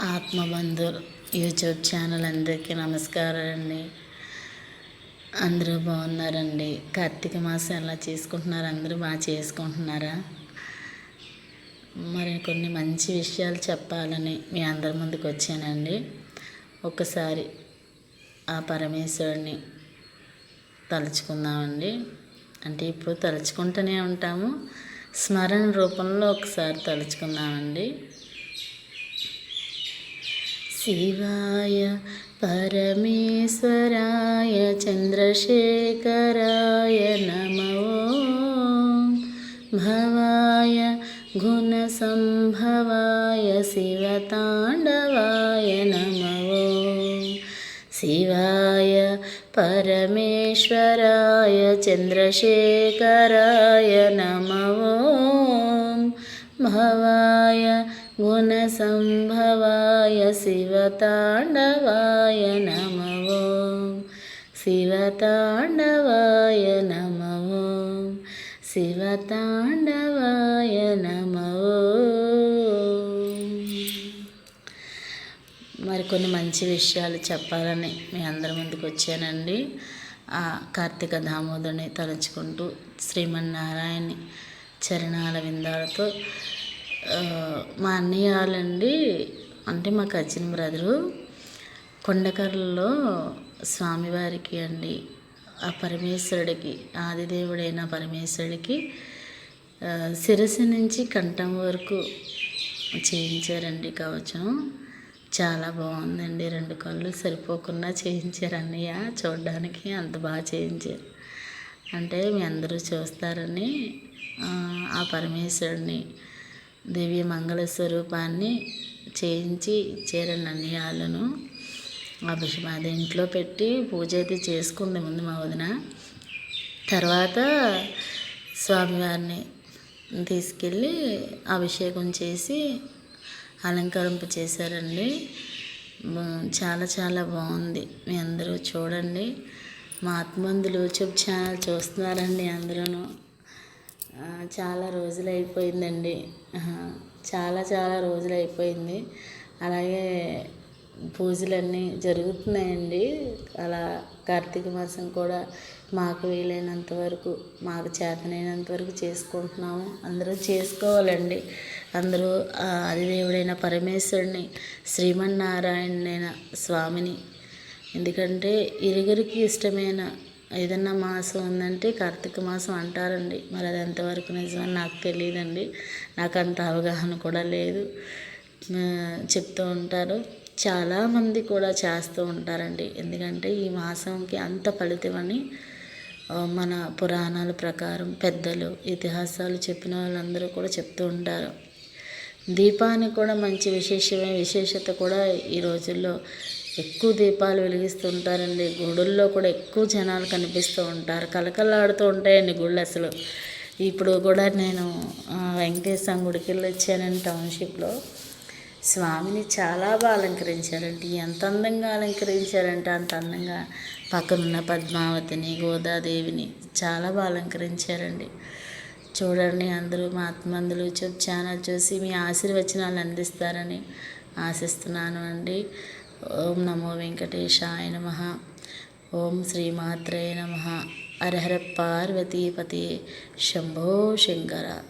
ఆత్మబంధు YouTube channel అందరికీ నమస్కారం అండి. అందరూ బాగున్నారండి? కార్తీక మాసం ఎలా చేసుకుంటున్నారు? అందరూ బాగా చేసుకుంటున్నారా? మరి కొన్ని మంచి విషయాలు చెప్పాలని మీ అందరి ముందుకు వచ్చానండి. ఒకసారి ఆ పరమేశ్వరుని తలుచుకుందామండి. అంటే ఇప్పుడు తలుచుకుంటూనే ఉంటాము. స్మరణ రూపంలో ఒకసారి తలుచుకుందామండి. शिवाय परमेश्वराय चन्द्रशेखराय नमो भवाय गुणसम्भवाय शिवताण्डवाय नमो शिवाय परमेश्वराय चन्द्रशेखराय नमो भवाय గుణసంభవాయ శివతాండవాయ నమో శివతాండవాయ నమో శివతాండవాయ నమో మరికొన్ని మంచి విషయాలు చెప్పాలని మీ అందరి ముందుకు వచ్చానండి. ఆ కార్తీక దామోదరుని తలుచుకుంటూ శ్రీమన్నారాయణి చరణాల విందాలతో మా అన్నయ్య వాళ్ళండి అంటే మా కజిన్ బ్రదరు కొండకర్లలో స్వామివారికి అండి ఆ పరమేశ్వరుడికి ఆదిదేవుడైన పరమేశ్వరుడికి శిరస్సు నుంచి కంఠం వరకు చేయించారండి కవచం. చాలా బాగుందండి రెండు కళ్ళు సరిపోకుండా చేయించారు అన్నయ్య చూడడానికి అంత బాగా చేయించారు. అంటే మీ అందరూ చూస్తారని ఆ పరమేశ్వరుడిని దివ్య మంగళ స్వరూపాన్ని చేయించి ఇచ్చారండి అన్నయ్యలను అభిషేకం అది ఇంట్లో పెట్టి పూజ అయితే చేసుకుంది ముందు మా వదిన. తర్వాత స్వామివారిని తీసుకెళ్ళి అభిషేకం చేసి అలంకరింప చేశారండి. చాలా చాలా బాగుంది. మీ అందరూ చూడండి. మా ఆత్మందులు యూట్యూబ్ ఛానల్ చూస్తున్నారండి అందరూ చాలా రోజులు అయిపోయిందండి చాలా చాలా రోజులు అయిపోయింది అలాగే పూజలన్నీ జరుగుతున్నాయండి. అలా కార్తీక మాసం కూడా మాకు వీలైనంత వరకు మాకు చేతనైనంత వరకు చేసుకుంటున్నాము. అందరూ చేసుకోవాలండి. అందరూ ఆదిదేవుడైన పరమేశ్వరుని శ్రీమన్నారాయణైన స్వామిని. ఎందుకంటే ఇరుగురికి ఇష్టమైన ఏదన్నా మాసం ఉందంటే కార్తీక మాసం అంటారండి. మరి అది ఎంతవరకు నిజమని నాకు తెలియదండి నాకు అంత అవగాహన కూడా లేదు. చెప్తూ ఉంటారు. చాలామంది కూడా చేస్తూ ఉంటారండి. ఎందుకంటే ఈ మాసంకి అంత ఫలితమని మన పురాణాల ప్రకారం పెద్దలు ఇతిహాసాలు చెప్పిన వాళ్ళందరూ కూడా చెప్తూ ఉంటారు. దీపానికి కూడా మంచి విశేషమైన విశేషత కూడా ఈ రోజుల్లో ఎక్కువ దీపాలు వెలిగిస్తుంటారండి గుడుల్లో కూడా ఎక్కువ జనాలు కనిపిస్తూ ఉంటారు. కలకలాడుతూ ఉంటాయండి గుళ్ళు అసలు. ఇప్పుడు కూడా నేను వెంకటేశ్వర గుడికి వెళ్ళి వచ్చానండి టౌన్షిప్లో. స్వామిని చాలా బాగా అలంకరించారండి. ఎంత అందంగా అలంకరించారంటే అంత అందంగా. పక్కనున్న పద్మావతిని గోదాదేవిని చాలా బాగా అలంకరించారండి. చూడండి అందరూ మా ఆత్మందులు యూట్యూబ్ ఛానల్ చూసి మీ ఆశీర్వచనాలు అందిస్తారని ఆశిస్తున్నాను అండి. ఓం నమో వెంకటేశాయ నమ. ఓం శ్రీమాత్రే నమ. అర్హర పార్వతీపతి శంభో శంకర.